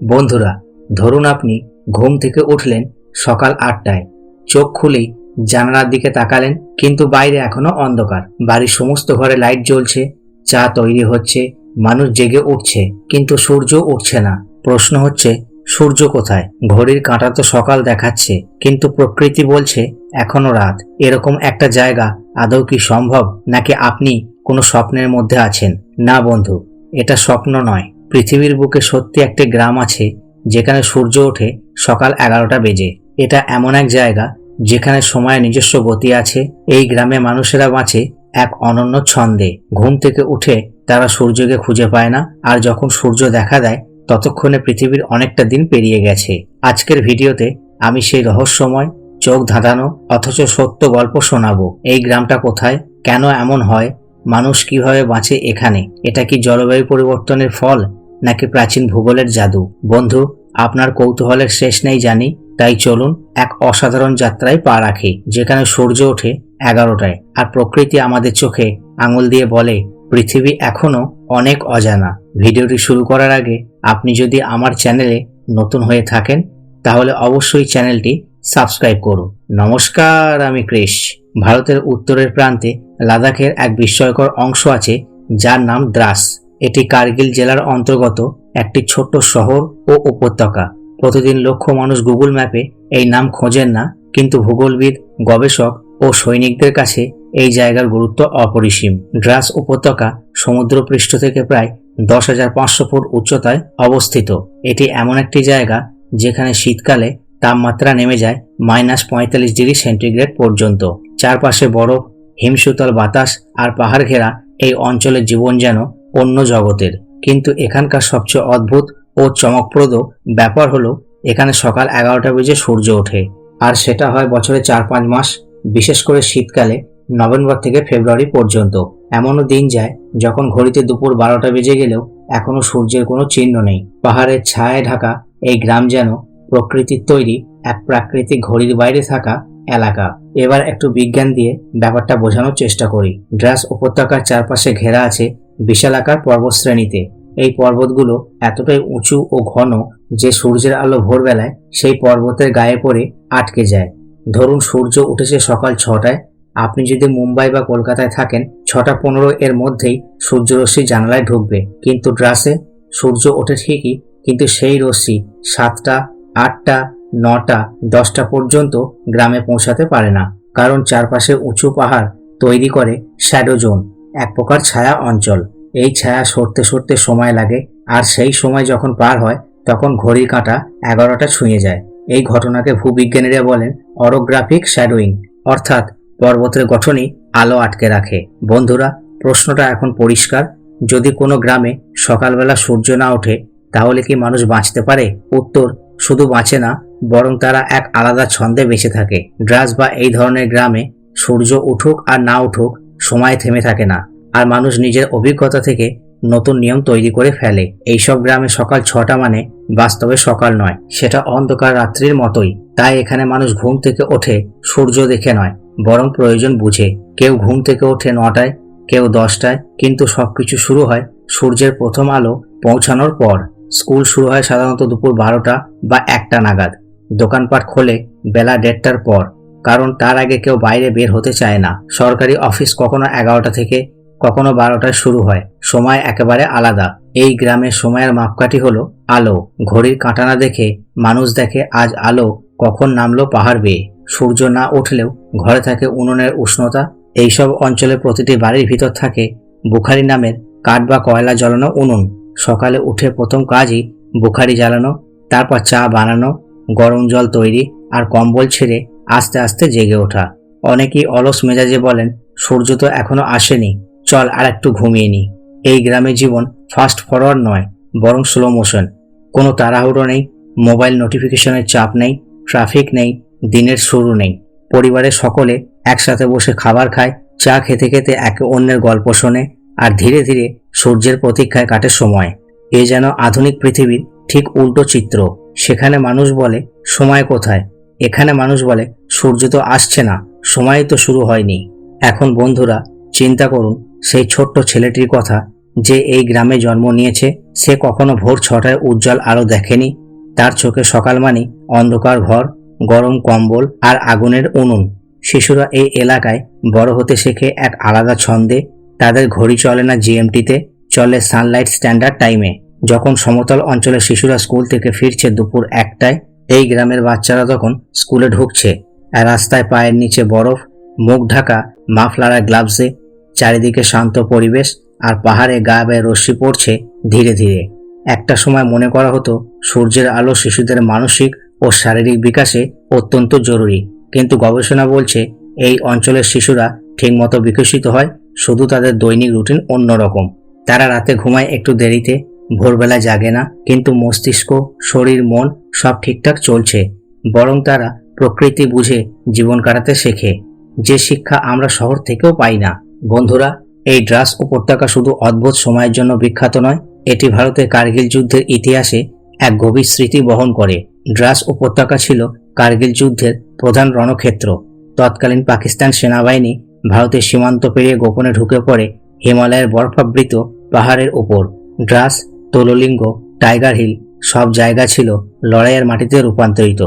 বন্ধুরা, ধরুন আপনি ঘুম থেকে উঠলেন সকাল আটটায়। চোখ খুলেই জানালার দিকে তাকালেন, কিন্তু বাইরে এখনও অন্ধকার। বাড়ির সমস্ত ঘরে লাইট জ্বলছে, চা তৈরি হচ্ছে, মানুষ জেগে উঠছে, কিন্তু সূর্য উঠছে না। প্রশ্ন হচ্ছে, সূর্য কোথায়? ঘড়ির কাঁটা তো সকাল দেখাচ্ছে, কিন্তু প্রকৃতি বলছে এখনও রাত। এরকম একটা জায়গা আদৌ কি সম্ভব, নাকি আপনি কোনো স্বপ্নের মধ্যে আছেন? না বন্ধু, এটা স্বপ্ন নয়। পৃথিবীর বুকে সত্যি একটি গ্রাম আছে, যেখানে সূর্য ওঠে সকাল এগারোটা বেজে। এটা এমন এক জায়গা, যেখানে সময়ের নিজস্ব গতি আছে। এই গ্রামে মানুষেরা বাঁচে এক অনন্য ছন্দে। ঘুম থেকে উঠে তারা সূর্যকে খুঁজে পায় না, আর যখন সূর্য দেখা দেয়, ততক্ষণে পৃথিবীর অনেকটা দিন পেরিয়ে গেছে। আজকের ভিডিওতে আমি সেই রহস্যময়, চোখ ধাঁধানো, অথচ সত্য গল্প শোনাবো। এই গ্রামটা কোথায়? কেন এমন হয়? মানুষ কীভাবে বাঁচে এখানে? এটা কি জলবায়ু পরিবর্তনের ফল? নাকি প্রাচীন ভূগোলের জাদু? বন্ধু, আপনার কৌতূহলের শেষ নেই জানি। তাই চলুন এক অসাধারণ যাত্রায় পা রাখি, যেখানে সূর্য ওঠে এগারোটায় আর প্রকৃতি আমাদের চোখে আঙুল দিয়ে বলে, পৃথিবী এখনও অনেক অজানা। ভিডিওটি শুরু করার আগে আপনি যদি আমার চ্যানেলে নতুন হয়ে থাকেন, তাহলে অবশ্যই চ্যানেলটি সাবস্ক্রাইব করুন। নমস্কার, আমি ক্রিশ। ভারতের উত্তরের প্রান্তে লাদাখের এক বিস্ময়কর অংশ আছে, যার নাম দ্রাস। এটি কার্গিল জেলার অন্তর্গত একটি ছোট্ট শহর ও উপত্যকা। প্রতিদিন লক্ষ মানুষ গুগল ম্যাপে এই নাম খোঁজেন না, কিন্তু ভূগোলবিদ, গবেষক ও সৈনিকদের কাছে এই জায়গার গুরুত্ব অপরিসীম। ড্রাস উপত্যকা সমুদ্রপৃষ্ঠ থেকে প্রায় দশ হাজার পাঁচশো ফুট উচ্চতায় অবস্থিত। এটি এমন একটি জায়গা যেখানে শীতকালে তাপমাত্রা নেমে যায় মাইনাস পঁয়তাল্লিশ ডিগ্রি সেন্টিগ্রেড পর্যন্ত। চারপাশে বরফ, হিমশীতল বাতাস আর পাহাড় ঘেরা এই অঞ্চলের জীবন যেন অন্য জগতের। কিন্তু এখানকার সবচেয়ে অদ্ভুত ও চমকপ্রদ ব্যাপার হলো, এখানে সকাল এগারোটা বেজে সূর্য ওঠে। আর সেটা হয় বছরে চার পাঁচ মাস, বিশেষ করে শীতকালে, নভেম্বর থেকে ফেব্রুয়ারি পর্যন্ত। এমনও দিন যায়, যখন ঘড়িতে দুপুর বারোটা বেজে গেলেও এখনও সূর্যের কোনো চিহ্ন নেই। পাহাড়ের ছায়ায় ঢাকা এই গ্রাম যেন প্রকৃতির তৈরি এক প্রাকৃতিক ঘড়ির বাইরে থাকা এলাকা। এবার একটু বিজ্ঞান দিয়ে ব্যাপারটা বোঝানোর চেষ্টা করি। ড্রাস উপত্যকার চারপাশে ঘেরা আছে বিশালাকার পর্বতশ্রেণীতে। এই পর্বতগুলো এতটাই উঁচু ও ঘন যে সূর্যের আলো ভোরবেলায় সেই পর্বতের গায়ে পড়ে আটকে যায়। ধরুন সূর্য উঠেছে সকাল ছটায়। আপনি যদি মুম্বাই বা কলকাতায় থাকেন, ছটা পনেরো এর মধ্যেই সূর্যরশ্মি জানালায় ঢুকবে। কিন্তু ড্রাসে সূর্য ওঠে ঠিকই, কিন্তু সেই রশ্মি সাতটা, আটটা, নটা, দশটা পর্যন্ত গ্রামে পৌঁছাতে পারে না। কারণ চারপাশে উঁচু পাহাড় তৈরি করে শ্যাডো জোন। এক প্রকার ছায়া অঞ্চল। এই ছায়া সরতে সরতে সময় লাগে, আর সেই সময় যখন পার হয়, তখন ঘড়ির কাঁটা এগারোটা ছুঁয়ে যায়। এই ঘটনাকে ভূবিজ্ঞানীরা বলেন অরোগ্রাফিক শ্যাডোয়িং, অর্থাৎ পর্বতের গঠনই আলো আটকে রাখে। বন্ধুরা, প্রশ্নটা এখন পরিষ্কার। যদি কোনো গ্রামে সকালবেলা সূর্য না ওঠে, তাহলে কি মানুষ বাঁচতে পারে? উত্তর, শুধু বাঁচে না, বরং তারা এক আলাদা ছন্দে বেঁচে থাকে। ড্রাস বা এই ধরনের গ্রামে সূর্য উঠুক আর না উঠুক সময় থেমে থাকে না, আর মানুষ নিজের অভিজ্ঞতা থেকে নতুন নিয়ম তৈরি করে ফেলে। এইসব গ্রামে সকাল ছটা মানে বাস্তবে সকাল নয়, সেটা অন্ধকার রাত্রির মতোই। তাই এখানে মানুষ ঘুম থেকে ওঠে, সূর্য দেখে নয়, বরং প্রয়োজন বুঝে। কেউ ঘুম থেকে ওঠে নটায়, কেউ দশটায়, কিন্তু সবকিছু শুরু হয় সূর্যের প্রথম আলো পৌঁছানোর পর। স্কুল শুরু হয় সাধারণত দুপুর বারোটা বা একটা নাগাদ। দোকানপাট খোলে বেলা দেড়টার পর। কারণ তার আগে কেউ বাইরে বের হতে চায় না। সরকারি অফিস কখনো এগারোটা থেকে কখনো বারোটায় শুরু হয়। সময় একেবারে আলাদা। এই গ্রামের সময়ের মাপকাঠি হলো আলো। ঘড়ির কাঁটানা দেখে মানুষ দেখে আজ আলো কখন নামলো পাহাড় বেয়ে। সূর্য না উঠলেও ঘরে থাকে উনুনের উষ্ণতা। এইসব অঞ্চলে প্রতিটি বাড়ির ভিতর থাকে বুখারি নামের কাঠ বা কয়লা জ্বালানো উনুন। সকালে উঠে প্রথম কাজই বুখারি জ্বালানো, তারপর চা বানানো, গরম জল তৈরি আর কম্বল ছেড়ে আস্তে আস্তে জেগে ওঠা। অনেকেই অলস মেজাজে বলেন, সূর্য তো এখনও আসেনি, চল আর একটু ঘুমিয়ে নি। এই গ্রামে জীবন ফাস্ট ফরওয়ার্ড নয়, বরং স্লো মোশন কোনো তাড়াহুড়ো নেই মোবাইল নোটিফিকেশনের চাপ নেই ট্রাফিক নেই, দিনের শুরু নেই। পরিবারের সকলে একসাথে বসে খাবার খায়, চা খেতে খেতে একে অন্যের গল্প শোনে আর ধীরে ধীরে সূর্যের প্রতীক্ষায় কাটে সময়। এ যেন আধুনিক পৃথিবীর ঠিক উল্টো চিত্র। সেখানে মানুষ বলে, সময় কোথায়? এখানে মানুষ বলে, সূর্য তো আসছে না, সময় তো শুরু হয়নি। এখন বন্ধুরা, চিন্তা করুন, সেই ছোট্ট ছেলেটির কথা, যে এই গ্রামে জন্ম নিয়েছে, সে কখনো ভোর ছটায় উজ্জ্বল আলো দেখেনি? তার চোখে সকাল মানি অন্ধকার ঘর, গরম কম্বল আর আগুনের উনুন। শিশুরা এই এলাকায় বড় হতে শেখে এক আলাদা ছন্দে। তাদের ঘড়ি চলে না জিএমটিতে, চলে সানলাইট স্ট্যান্ডার্ড টাইমে। যখন সমতল অঞ্চলের শিশুরা স্কুল থেকে ফিরছে দুপুর একটায় এই গ্রামের বাচ্চারা তখন স্কুলে ঢুকছে আর রাস্তায় পায়ের নিচে বরফ, মুখ ঢাকা, মাফলারা গ্লাভসে, চারিদিকে শান্ত পরিবেশ আর পাহাড়ে গা বেয়ে রশ্মি পড়ছে ধীরে ধীরে। একটা সময় মনে করা হতো, সূর্যের আলো শিশুদের মানসিক ও শারীরিক বিকাশে অত্যন্ত জরুরি। কিন্তু গবেষণা বলছে, এই অঞ্চলের শিশুরা ঠিকমতো বিকশিত হয়, শুধু তাদের দৈনিক রুটিন অন্যরকম। তারা রাতে ঘুমায় একটু দেরিতে ভোরবেলা জাগে না, কিন্তু মস্তিষ্ক, শরীর, মন সব ঠিকঠাক চলছে। বরং তারা প্রকৃতি বুঝে জীবন কাটাতে শেখে। যে শিক্ষা আমরা শহর থেকেও পাই না। বন্ধুরা, এই ড্রাস উপত্যকা শুধু অদ্ভুত সময়ের জন্য বিখ্যাত নয়, এটি ভারতের কার্গিল যুদ্ধের ইতিহাসে এক গভীর স্মৃতি বহন করে। ড্রাস উপত্যকা ছিল কার্গিল যুদ্ধের প্রধান রণক্ষেত্র। তৎকালীন পাকিস্তান সেনাবাহিনী ভারতের সীমান্ত পেরিয়ে গোপনে ঢুকে পড়ে হিমালয়ের বরফাবৃত পাহাড়ের উপর। ড্রাস তোললিঙ্গ টাইগার হিল সব জায়গা ছিল লড়াইয়ের মাটিতে রূপান্তরিত।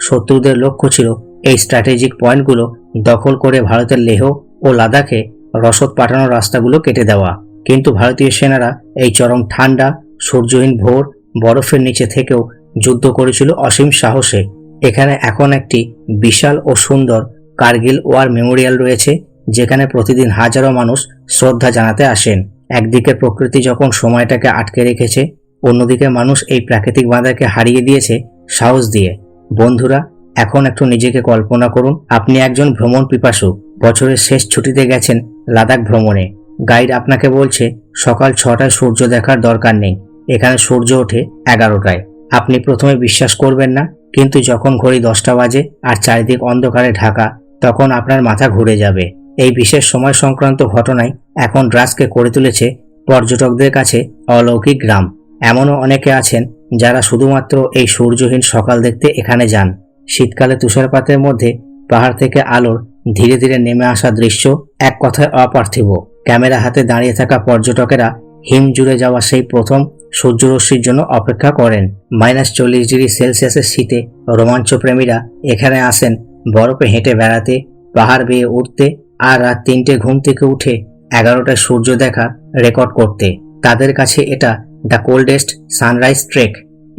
শত্রুদের লক্ষ্য ছিল এই স্ট্র্যাটেজিক পয়েন্টগুলো দখল করে ভারতের লেহ ও লাদাখে রসদ পাঠানোর রাস্তাগুলো কেটে দেওয়া। কিন্তু ভারতীয় সেনারা এই চরম ঠান্ডা, সূর্যহীন ভোর, বরফের নিচে থেকেও যুদ্ধ করেছিল অসীম সাহসে। এখানে এখন একটি বিশাল ও সুন্দর কার্গিল ওয়ার মেমোরিয়াল রয়েছে, যেখানে প্রতিদিন হাজারো মানুষ শ্রদ্ধা জানাতে আসেন। একদিকে প্রকৃতি যখন সময়টাকে আটকে রেখেছে, অন্যদিকে মানুষ এই প্রাকৃতিক বাধাকে হারিয়ে দিয়েছে সাহস দিয়ে। বন্ধুরা, এখন একটু নিজেকে কল্পনা করুন। আপনি একজন ভ্রমণ পিপাসু। বছরের শেষ ছুটিতে গেছেন লাদাখ ভ্রমণে। গাইড আপনাকে বলছে, সকাল ছটায় সূর্য দেখার দরকার নেই। এখানে সূর্য ওঠে এগারোটায়। আপনি প্রথমে বিশ্বাস করবেন না, কিন্তু যখন ঘড়ি দশটা বাজে আর চারিদিক অন্ধকারে ঢাকা, তখন আপনার মাথা ঘুরে যাবে। এই বিশেষ সময় সংক্রান্ত ঘটনায় এখন ড্রাসকে করে তুলেছে পর্যটকদের কাছে অলৌকিক গ্রাম। এমনও অনেকে আছেন যারা শুধুমাত্র এই সূর্যহীন সকাল দেখতে এখানে যান। শীতকালে তুষারপাতের মধ্যে পাহাড় থেকে আলোর ধীরে ধীরে নেমে আসা দৃশ্য এক কথায় অপার্থিব। ক্যামেরা হাতে দাঁড়িয়ে থাকা পর্যটকেরা হিম জুড়ে যাওয়া সেই প্রথম সূর্যরশ্মির জন্য অপেক্ষা করেন। মাইনাস চল্লিশ ডিগ্রি সেলসিয়াসের শীতে রোমাঞ্চপ্রেমীরা এখানে আসেন বরফে হেঁটে বেড়াতে, পাহাড় বেয়ে উঠতে আর রাত তিনটে ঘুম থেকে উঠে এগারোটায় সূর্য দেখা রেকর্ড করতে। তাদের কাছে এটা দ্য কোল্ডেস্ট সানরাইজ ট্রেক।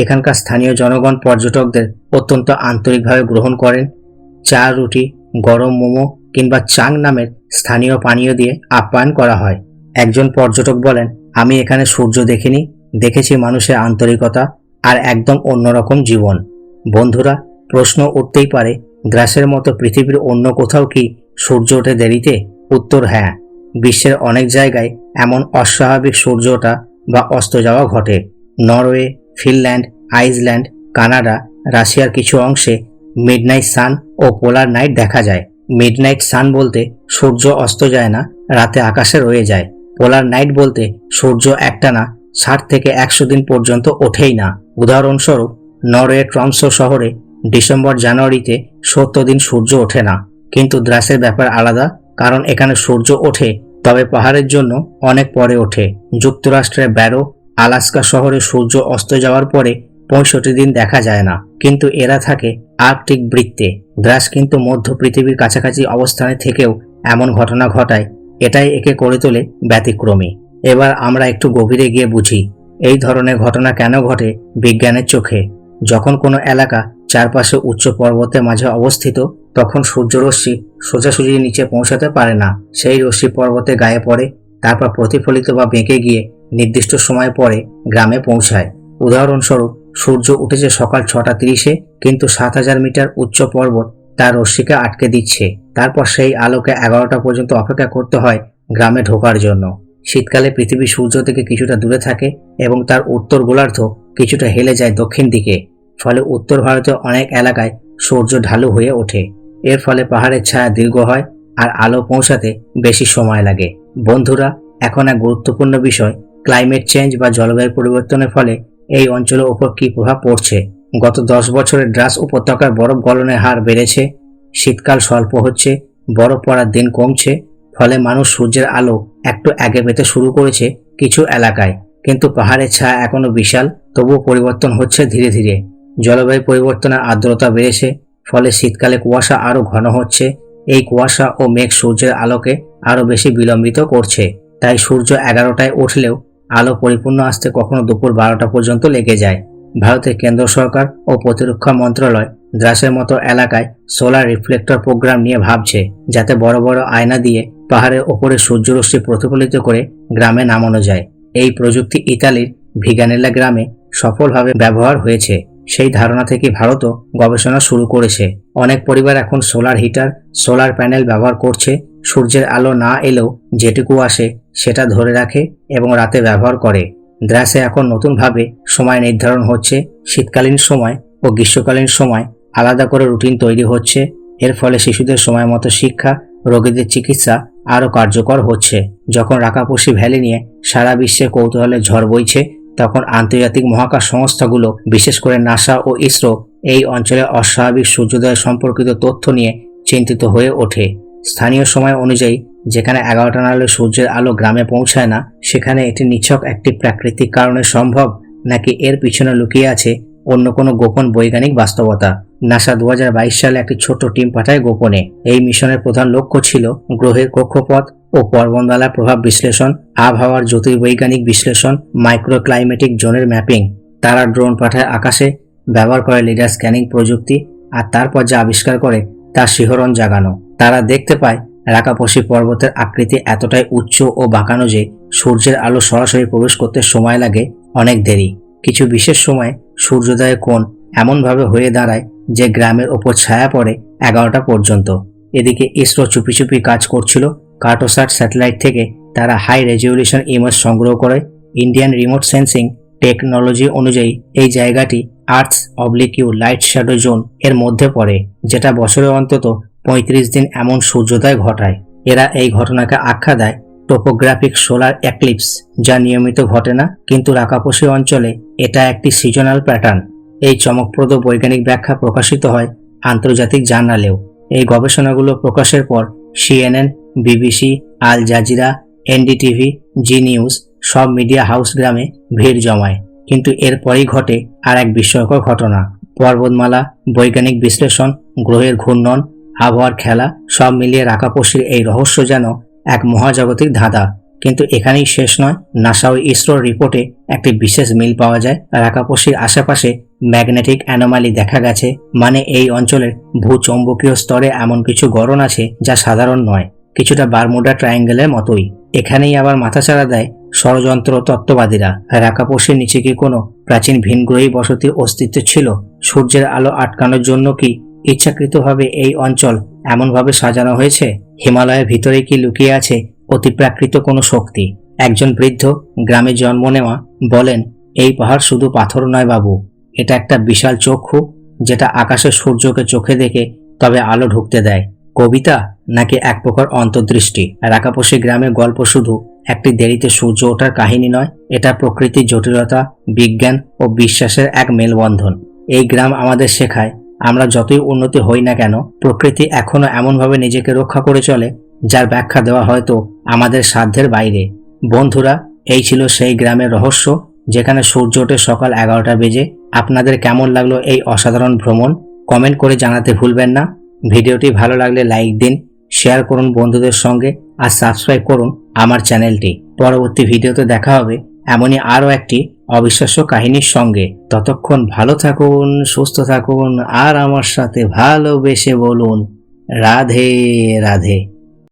এখানকার স্থানীয় জনগণ পর্যটকদের অত্যন্ত আন্তরিকভাবে গ্রহণ করেন। চা, রুটি, গরম মোমো কিংবা চাং নামের স্থানীয় পানীয় দিয়ে আপ্যায়ন করা হয়। একজন পর্যটক বলেন, আমি এখানে সূর্য দেখিনি, দেখেছি মানুষের আন্তরিকতা আর একদম অন্যরকম জীবন। বন্ধুরা, প্রশ্ন উঠতেই পারে, গ্রাসের মতো পৃথিবীর অন্য কোথাও কি সূর্য ওঠে দেরিতে? উত্তর হ্যাঁ। বিশ্বের অনেক জায়গায় এমন অস্বাভাবিক সূর্য ওঠা বা অস্ত যাওয়া ঘটে। নরওয়ে, ফিনল্যান্ড, আইসল্যান্ড, কানাডা, রাশিয়ার কিছু অংশে মিডনাইট সান ও পোলার নাইট দেখা যায়। মিডনাইট সান বলতে সূর্য অস্ত যায় না, রাতে আকাশে রয়ে যায়। পোলার নাইট বলতে সূর্য একটানা ষাট থেকে একশো দিন পর্যন্ত ওঠেই না। উদাহরণস্বরূপ, নরওয়ে ট্রমসো শহরে ডিসেম্বর জানুয়ারিতে সত্তর দিন সূর্য ওঠে না। কিন্তু দ্রাসের ব্যাপার আলাদা কারণ এখানে সূর্য ওঠে, তবে পাহাড়ের জন্য অনেক পরে ওঠে। যুক্তরাষ্ট্রের ব্যারো, আলাস্কা শহরে সূর্য অস্ত যাওয়ার পরে পঁয়ষট্টি দিন দেখা যায় না। কিন্তু এরা থাকে আর্কটিক বৃত্তে। গ্রাস কিন্তু মধ্য পৃথিবীর কাছাকাছি অবস্থানে থেকেও এমন ঘটনা ঘটায়। এটাই একে করে তোলে ব্যতিক্রমী। এবার আমরা একটু গভীরে গিয়ে বুঝি, এই ধরনের ঘটনা কেন ঘটে বিজ্ঞানের চোখে? যখন কোনো এলাকা চারপাশে উচ্চ পর্বতের মাঝে অবস্থিত তখন সূর্যরশ্মি সোজাসুজি নিচে পৌঁছাতে পারে না। সেই রশ্মি পর্বতে গায়ে পড়ে, তারপর প্রতিফলিত বা বেঁকে গিয়ে নির্দিষ্ট সময় পরে গ্রামে পৌঁছায়। উদাহরণস্বরূপ, সূর্য উঠেছে সকাল ছটা তিরিশে, কিন্তু সাত হাজার মিটার উচ্চ পর্বত তার রশ্মিকে আটকে দিচ্ছে। তারপর সেই আলোকে এগারোটা পর্যন্ত অপেক্ষা করতে হয় গ্রামে ঢোকার জন্য। শীতকালে পৃথিবী সূর্য থেকে কিছুটা দূরে থাকে এবং তার উত্তর গোলার্ধ কিছুটা হেলে যায় দক্ষিণ দিকে। ফলে উত্তর ভারতের অনেক এলাকায় সূর্য ঢালু হয়ে ওঠে। এর ফলে পাহাড়ের ছায়া দীর্ঘ হয় আর আলো পৌঁছাতে বেশি সময় লাগে। বন্ধুরা, এখন এক গুরুত্বপূর্ণ বিষয় ক্লাইমেট চেঞ্জ বা জলবায়ু পরিবর্তনের ফলে এই অঞ্চলের ওপর কী প্রভাব পড়ছে? গত দশ বছরে ড্রাস উপত্যকার বরফ গলনের হার বেড়েছে, শীতকাল স্বল্প হচ্ছে, বরফ পড়ার দিন কমছে, ফলে মানুষ সূর্যের আলো একটু আগে পেতে শুরু করেছে কিছু এলাকায়। কিন্তু পাহাড়ের ছায়া এখনও বিশাল, তবুও পরিবর্তন হচ্ছে ধীরে ধীরে। জলবায়ু পরিবর্তনের আর্দ্রতা বেড়েছে ফলে শীতকালে কুয়াশা আরও ঘন হচ্ছে। এই কুয়াশা ও মেঘ সূর্যের আলোকে আরও বেশি বিলম্বিত করছে। তাই সূর্য এগারোটায় উঠলেও আলো পরিপূর্ণ আসতে কখনো দুপুর বারোটা পর্যন্ত লেগে যায়। ভারতের কেন্দ্র সরকার ও প্রতিরক্ষা মন্ত্রণালয় দ্রাসের মতো এলাকায় সোলার রিফ্লেক্টর প্রোগ্রাম নিয়ে ভাবছে, যাতে বড় বড় আয়না দিয়ে পাহাড়ের ওপরে সূর্যরশ্মি প্রতিফলিত করে গ্রামে নামানো যায়। এই প্রযুক্তি ইতালির ভিগানেলা গ্রামে সফলভাবে ব্যবহার হয়েছে। সেই ধারণা থেকে ভারতও গবেষণা শুরু করেছে। অনেক পরিবার এখন সোলার হিটার, সোলার প্যানেল ব্যবহার করছে। সূর্যের আলো না এলেও যেটুকু আসে সেটা ধরে রাখে এবং রাতে ব্যবহার করে। দ্রাসে এখন নতুনভাবে সময় নির্ধারণ হচ্ছে। শীতকালীন সময় ও গ্রীষ্মকালীন সময় আলাদা করে রুটিন তৈরি হচ্ছে। এর ফলে শিশুদের সময় মতো শিক্ষা, রোগীদের চিকিৎসা আরও কার্যকর হচ্ছে। যখন রাকাপসি ভ্যালি নিয়ে সারা বিশ্বে কৌতূহলের ঝড় বইছে তখন আন্তর্জাতিক মহাকাশ সংস্থাগুলো, বিশেষ করে নাসা ও ইসরো, এই অঞ্চলে অস্বাভাবিক সূর্যোদয় সম্পর্কিত তথ্য নিয়ে চিন্তিত হয়ে ওঠে। স্থানীয় সময় অনুযায়ী, যেখানে এগারোটা নালে সূর্যের আলো গ্রামে পৌঁছায় না, সেখানে এটি নিছক একটি প্রাকৃতিক কারণে সম্ভব, নাকি এর পিছনে লুকিয়ে আছে অন্য কোনো গোপন বৈজ্ঞানিক বাস্তবতা? নাসা দু হাজার বাইশ সালে একটি ছোট টিম পাঠায় গোপনে। এই মিশনের প্রধান লক্ষ্য ছিল গ্রহের কক্ষপথ ও পর্বতমালার প্রভাব বিশ্লেষণ, আবহাওয়ার জ্যোতির্বৈজ্ঞানিক বিশ্লেষণ মাইক্রো ক্লাইমেটিক জোনের ম্যাপিং তারা ড্রোন পাঠায় আকাশে, ব্যবহার করে লিডার স্ক্যানিং প্রযুক্তি, আর তারপর যা আবিষ্কার করে তার শিহরণ জাগানো। তারা দেখতে পায় রাকাপসি পর্বতের আকৃতি এতটাই উচ্চ ও বাঁকানো যে সূর্যের আলো সরাসরি প্রবেশ করতে সময় লাগে অনেক দেরি। কিছু বিশেষ সময় সূর্যোদয়ের কোণ এমনভাবে হয়ে দাঁড়ায় যে গ্রামের ওপর ছায়া পড়ে এগারোটা পর্যন্ত। এদিকে ইসরো চুপি চুপি কাজ করছিল কার্টোসাট স্যাটেলাইট থেকে তারা হাই রেজলিউশন ইমেজ সংগ্রহ করে ইন্ডিয়ান রিমোট সেন্সিং টেকনোলজি অনুযায়ী এই জায়গাটি earth's oblique light shadow zone এর মধ্যে পড়ে, যেটা বছরে অন্তত পঁয়ত্রিশ দিন এমন সূর্যোদয় ঘটায়। এরা এই ঘটনাকে আখ্যা দেয় টোপোগ্রাফিক সোলার অ্যাক্লিপস যা নিয়মিত ঘটে না, কিন্তু রাকাপসি অঞ্চলে এটা একটি সিজনাল প্যাটার্ন এই চমকপ্রদ বৈজ্ঞানিক ব্যাখ্যা প্রকাশিত হয় আন্তর্জাতিক জার্নালেও। এই গবেষণাগুলো প্রকাশের পর CNN BBC, Al Jazeera, NDTV Zee News সব মিডিয়া হাউস গ্রামে ভিড় জমায়। কিন্তু এরপরেই ঘটে আর এক বিস্ময়কর ঘটনা। পর্বতমালা, বৈজ্ঞানিক বিশ্লেষণ, গ্রহের ঘূর্ণন, আবহাওয়ার খেলা সব মিলিয়ে রাকাপসির এই রহস্য যেন এক মহাজাগতিক ধাঁধা। কিন্তু এখানেই শেষ নয়, নাসা ও ইসরোর রিপোর্টে একটি বিশেষ মিল পাওয়া যায়। রাকাপসির আশেপাশে ম্যাগনেটিক অ্যানোমালি দেখা গেছে মানে এই অঞ্চলের ভূচৌম্বকীয় স্তরে এমন কিছু গড়ন আছে যা সাধারণ নয়। কিছুটা বারমুডা ট্রায়াঙ্গেলের মতোই। এখানেই আবার মাথাচাড়া দেয় ষড়যন্ত্র তত্ত্ববাদীরা। রাকাপসির নিচে কি কোনো প্রাচীন ভিনগ্রহী বসতির অস্তিত্ব ছিল? সূর্যের আলো আটকানোর জন্য কি ইচ্ছাকৃতভাবে এই অঞ্চল এমনভাবে সাজানো হয়েছে? হিমালয়ের ভিতরে কি লুকিয়ে আছে অতিপ্রাকৃত কোনো শক্তি? একজন বৃদ্ধ গ্রামে জন্ম নেওয়া বলেন, এই পাহাড় শুধু পাথর নয় বাবু। এটা একটা বিশাল চক্ষু যেটা আকাশে সূর্যকে চোখে দেখে তবে আলো ঢুকতে দেয়। কবিতা নাকি এক প্রকার অন্তর্দৃষ্টি? রাকাপসি গ্রামের গল্প শুধু একটি দেরিতে সূর্য ওঠার কাহিনী নয়, এটা প্রকৃতির জটিলতা, বিজ্ঞান ও বিশ্বাসের এক মেলবন্ধন। এই গ্রাম আমাদের শেখায়, আমরা যতই উন্নতি হই না কেন, প্রকৃতি এখনও এমনভাবে নিজেকে রক্ষা করে চলে, যার ব্যাখ্যা দেওয়া হয়তো আমাদের সাধ্যের বাইরে। বন্ধুরা, এই ছিল সেই গ্রামের রহস্য, যেখানে সূর্য ওঠে সকাল এগারোটা বেজে। আপনাদের কেমন লাগল এই অসাধারণ ভ্রমণ? কমেন্ট করে জানাতে ভুলবেন না। ভিডিওটি ভালো লাগলে লাইক দিন শেয়ার করুন বন্ধুদের সঙ্গে আর সাবস্ক্রাইব করুন আমার চ্যানেলটি পরবর্তী ভিডিওতে দেখা হবে এমনই আরও একটি অবিশ্বাস্য কাহিনীর সঙ্গে। ততক্ষণ ভালো থাকুন, সুস্থ থাকুন আর আমার সাথে ভালোবেসে বলুন, রাধে রাধে।